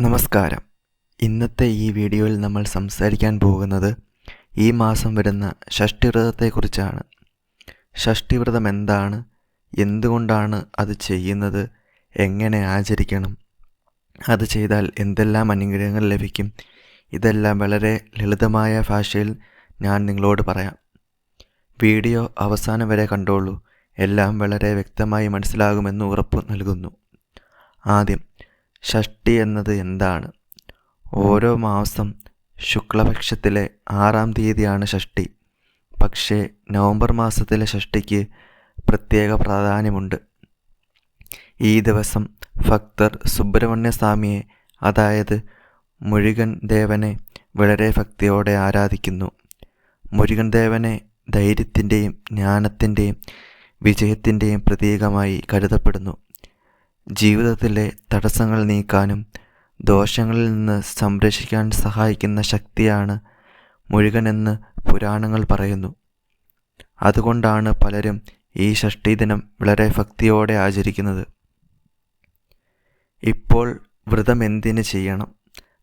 നമസ്കാരം. ഇന്നത്തെ ഈ വീഡിയോയിൽ നമ്മൾ സംസാരിക്കാൻ പോകുന്നത് ഈ മാസം വരുന്ന ഷഷ്ടിവ്രതത്തെക്കുറിച്ചാണ്. ഷഷ്ടിവ്രതം എന്താണ്? എന്തുകൊണ്ടാണ് അത് ചെയ്യുന്നത്? എങ്ങനെ ആചരിക്കണം? അത് ചെയ്താൽ എന്തെല്ലാം അനുഗ്രഹങ്ങൾ ലഭിക്കും? ഇതെല്ലാം വളരെ ലളിതമായ ഭാഷയിൽ ഞാൻ നിങ്ങളോട് പറയാം. വീഡിയോ അവസാനം വരെ കണ്ടോളൂ. എല്ലാം വളരെ വ്യക്തമായി മനസ്സിലാകുമെന്ന് ഉറപ്പ് നൽകുന്നു. ആദ്യം ഷഷ്ടി എന്നത് എന്താണ്? ഓരോ മാസം ശുക്ലപക്ഷത്തിലെ ആറാം തീയതിയാണ് ഷഷ്ടി. പക്ഷേ നവംബർ മാസത്തിലെ ഷഷ്ടിക്ക് പ്രത്യേക പ്രാധാന്യമുണ്ട്. ഈ ദിവസം ഭക്തർ സുബ്രഹ്മണ്യസ്വാമിയെ അതായത് മുരുകൻ ദേവനെ വളരെ ഭക്തിയോടെ ആരാധിക്കുന്നു. മുരുകൻ ദേവനെ ധൈര്യത്തിന്റെയും ജ്ഞാനത്തിന്റെയും വിജയത്തിന്റെയും പ്രതീകമായി കരുതപ്പെടുന്നു. ജീവിതത്തിലെ തടസ്സങ്ങൾ നീക്കാനും ദോഷങ്ങളിൽ നിന്ന് സംരക്ഷിക്കാൻ സഹായിക്കുന്ന ശക്തിയാണ് മുരുകനെന്ന് പുരാണങ്ങൾ പറയുന്നു. അതുകൊണ്ടാണ് പലരും ഈ ഷഷ്ടി ദിനം വളരെ ഭക്തിയോടെ ആചരിക്കുന്നത്. ഇപ്പോൾ വ്രതം എന്തിന് ചെയ്യണം?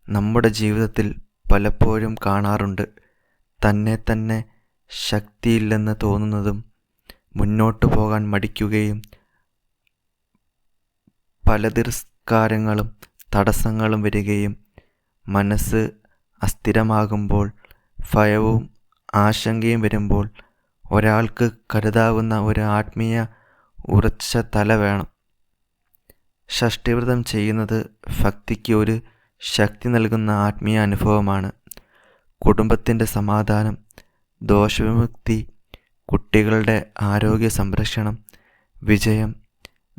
നമ്മുടെ ജീവിതത്തിൽ പലപ്പോഴും കാണാറുണ്ട്. തന്നെ തന്നെ ശക്തിയില്ലെന്ന് തോന്നുന്നതും മുന്നോട്ടു പോകാൻ മടിക്കുകയും പല തിരസ്കാരങ്ങളും തടസ്സങ്ങളും വരികയും മനസ്സ് അസ്ഥിരമാകുമ്പോൾ ഭയവും ആശങ്കയും വരുമ്പോൾ ഒരാൾക്ക് കരുതാവുന്ന ഒരു ആത്മീയ ഉറച്ച തല വേണം. ഷഷ്ടിവ്രതം ചെയ്യുന്നത് ഭക്തിക്ക് ഒരു ശക്തി നൽകുന്ന ആത്മീയ അനുഭവമാണ്. കുടുംബത്തിന്റെ സമാധാനം ദോഷവിമുക്തി കുട്ടികളുടെ ആരോഗ്യ സംരക്ഷണം വിജയം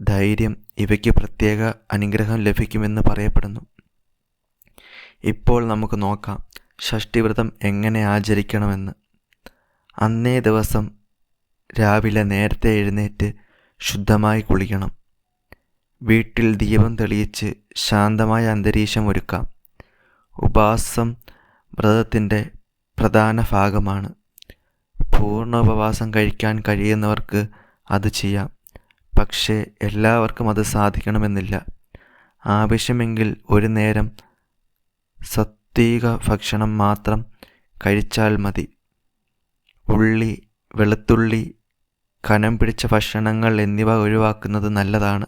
ധൈര്യം ഇവയ്ക്ക് പ്രത്യേക അനുഗ്രഹം ലഭിക്കുമെന്ന് പറയപ്പെടുന്നു. ഇപ്പോൾ നമുക്ക് നോക്കാം ഷഷ്ടിവ്രതം എങ്ങനെ ആചരിക്കണമെന്ന്. അന്നേ ദിവസം രാവിലെ നേരത്തെ എഴുന്നേറ്റ് ശുദ്ധമായി കുളിക്കണം. വീട്ടിൽ ദീപം തെളിയിച്ച് ശാന്തമായ അന്തരീക്ഷം ഒരുക്കാം. ഉപവാസം വ്രതത്തിന്റെ പ്രധാന ഭാഗമാണ്. പൂർണ ഉപവാസം കഴിക്കാൻ കഴിയുന്നവർക്ക് അത് ചെയ്യാം. പക്ഷേ എല്ലാവർക്കും അത് സാധിക്കണമെന്നില്ല. ആവശ്യമെങ്കിൽ ഒരു നേരം സത്വീക ഭക്ഷണം മാത്രം കഴിച്ചാൽ മതി. ഉള്ളി വെളുത്തുള്ളി കനം പിടിച്ച ഭക്ഷണങ്ങൾ എന്നിവ ഒഴിവാക്കുന്നത് നല്ലതാണ്.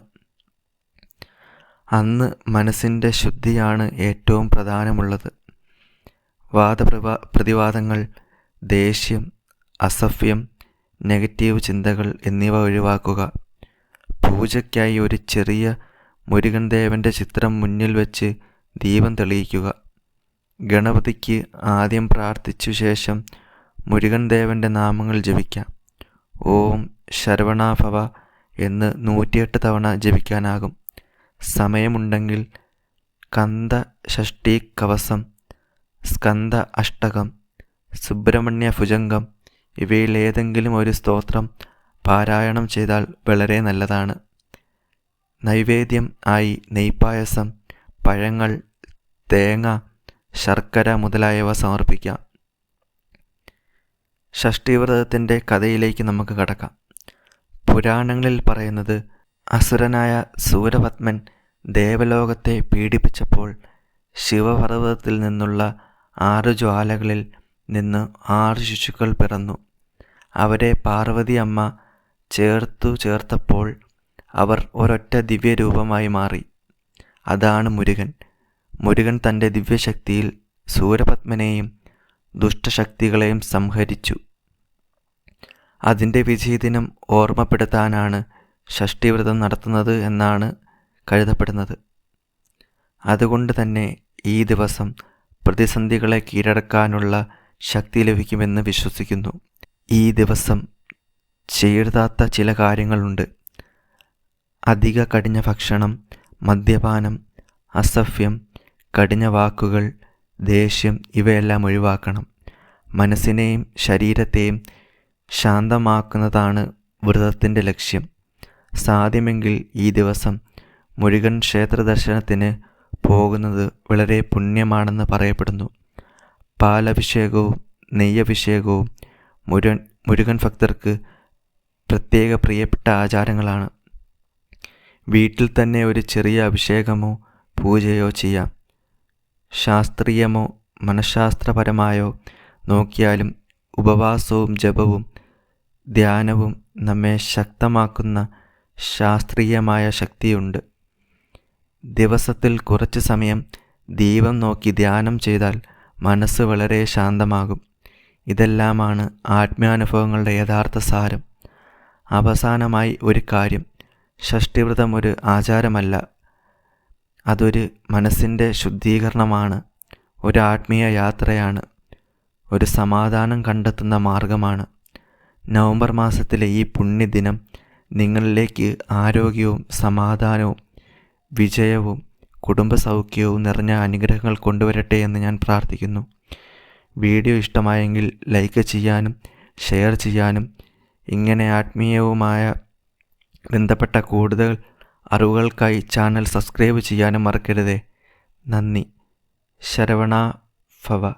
അന്ന് മനസ്സിന്റെ ശുദ്ധിയാണ് ഏറ്റവും പ്രധാനമുള്ളത്. വാദപ്രവാ പ്രതിവാദങ്ങൾ ദേഷ്യം അസഭ്യം നെഗറ്റീവ് ചിന്തകൾ എന്നിവ ഒഴിവാക്കുക. പൂജയ്ക്കായി ഒരു ചെറിയ മുരുകൻ ദേവന്റെ ചിത്രം മുന്നിൽ വെച്ച് ദീപം തെളിയിക്കുക. ഗണപതിക്ക് ആദ്യം പ്രാർത്ഥിച്ചു ശേഷം മുരുകൻ ദേവന്റെ നാമങ്ങൾ ജപിക്കാം. ഓം ശരവണാഭവ എന്ന് നൂറ്റിയെട്ട് തവണ ജപിക്കാനാകും. സമയമുണ്ടെങ്കിൽ കന്ത ഷഷ്ടി കവസം സ്കന്ദ അഷ്ടകം സുബ്രഹ്മണ്യ ഭുജംഗം ഇവയിലേതെങ്കിലും ഒരു സ്തോത്രം പാരായണം ചെയ്താൽ വളരെ നല്ലതാണ്. നൈവേദ്യം ആയി നെയ്പായസം പഴങ്ങൾ തേങ്ങ ശർക്കര മുതലായവ സമർപ്പിക്കാം. ഷഷ്ടിവ്രതത്തിന്റെ കഥയിലേക്ക് നമുക്ക് കടക്കാം. പുരാണങ്ങളിൽ പറയുന്നത് അസുരനായ സൂരപത്മൻ ദേവലോകത്തെ പീഡിപ്പിച്ചപ്പോൾ ശിവപർവതത്തിൽ നിന്നുള്ള ആറ് ജ്വാലകളിൽ നിന്ന് ആറ് ശിശുക്കൾ പിറന്നു. അവരെ പാർവതി അമ്മ ചേർത്തു ചേർത്തപ്പോൾ അവർ ഒരൊറ്റ ദിവ്യരൂപമായി മാറി. അതാണ് മുരുകൻ. മുരുകൻ തന്റെ ദിവ്യശക്തിയിൽ സൂര്യപത്മനെയും ദുഷ്ടശക്തികളെയും സംഹരിച്ചു. അതിന്റെ വിജയദിനം ഓർമ്മപ്പെടുത്താനാണ് ഷഷ്ടിവ്രതം നടത്തുന്നത് എന്നാണ് കരുതപ്പെടുന്നത്. അതുകൊണ്ട് തന്നെ ഈ ദിവസം പ്രതിസന്ധികളെ കീഴടക്കാനുള്ള ശക്തി ലഭിക്കുമെന്ന് വിശ്വസിക്കുന്നു. ഈ ദിവസം ചെയ്യരുതാത്ത ചില കാര്യങ്ങളുണ്ട്. അധിക കഠിന ഭക്ഷണം മദ്യപാനം അസഭ്യം കഠിന വാക്കുകൾ ദേഷ്യം ഇവയെല്ലാം ഒഴിവാക്കണം. മനസ്സിനെയും ശരീരത്തെയും ശാന്തമാക്കുന്നതാണ് വ്രതത്തിന്റെ ലക്ഷ്യം. സാധ്യമെങ്കിൽ ഈ ദിവസം മുരുകൻ ക്ഷേത്ര ദർശനത്തിന് പോകുന്നത് വളരെ പുണ്യമാണെന്ന് പറയപ്പെടുന്നു. പാലഭിഷേകവും നെയ്യഭിഷേകവും മുരുകൻ മുരുകൻ ഭക്തർക്ക് പ്രത്യേക പ്രിയപ്പെട്ട ആചാരങ്ങളാണ്. വീട്ടിൽ തന്നെ ഒരു ചെറിയ അഭിഷേകമോ പൂജയോ ചെയ്യാം. ശാസ്ത്രീയമോ മനഃശാസ്ത്രപരമായോ നോക്കിയാലും ഉപവാസവും ജപവും ധ്യാനവും നമ്മെ ശക്തമാക്കുന്ന ശാസ്ത്രീയമായ ശക്തിയുണ്ട്. ദിവസത്തിൽ കുറച്ച് സമയം ദീപം നോക്കി ധ്യാനം ചെയ്താൽ മനസ്സ് വളരെ ശാന്തമാകും. ഇതെല്ലാമാണ് ആത്മാനുഭവങ്ങളുടെ യഥാർത്ഥ സാരം. അവസാനമായി ഒരു കാര്യം. ഷഷ്ടിവ്രതം ഒരു ആചാരമല്ല. അതൊരു മനസ്സിന്റെ ശുദ്ധീകരണമാണ് ഒരു ആത്മീയ യാത്രയാണ് ഒരു സമാധാനം കണ്ടെത്തുന്ന മാർഗമാണ്. നവംബർ മാസത്തിലെ ഈ പുണ്യദിനം നിങ്ങളിലേക്ക് ആരോഗ്യവും സമാധാനവും വിജയവും കുടുംബസൗഖ്യവും നിറഞ്ഞ അനുഗ്രഹങ്ങൾ കൊണ്ടുവരട്ടെ എന്ന് ഞാൻ പ്രാർത്ഥിക്കുന്നു. വീഡിയോ ഇഷ്ടമായെങ്കിൽ ലൈക്ക് ചെയ്യാനും ഷെയർ ചെയ്യാനും ഇങ്ങനെ ആത്മീയവുമായ ബന്ധപ്പെട്ട കൂടുതൽ അറിവുകൾക്കായി ചാനൽ സബ്സ്ക്രൈബ് ചെയ്യാനും മറക്കരുത്. നന്ദി. ശരവണ ഭവ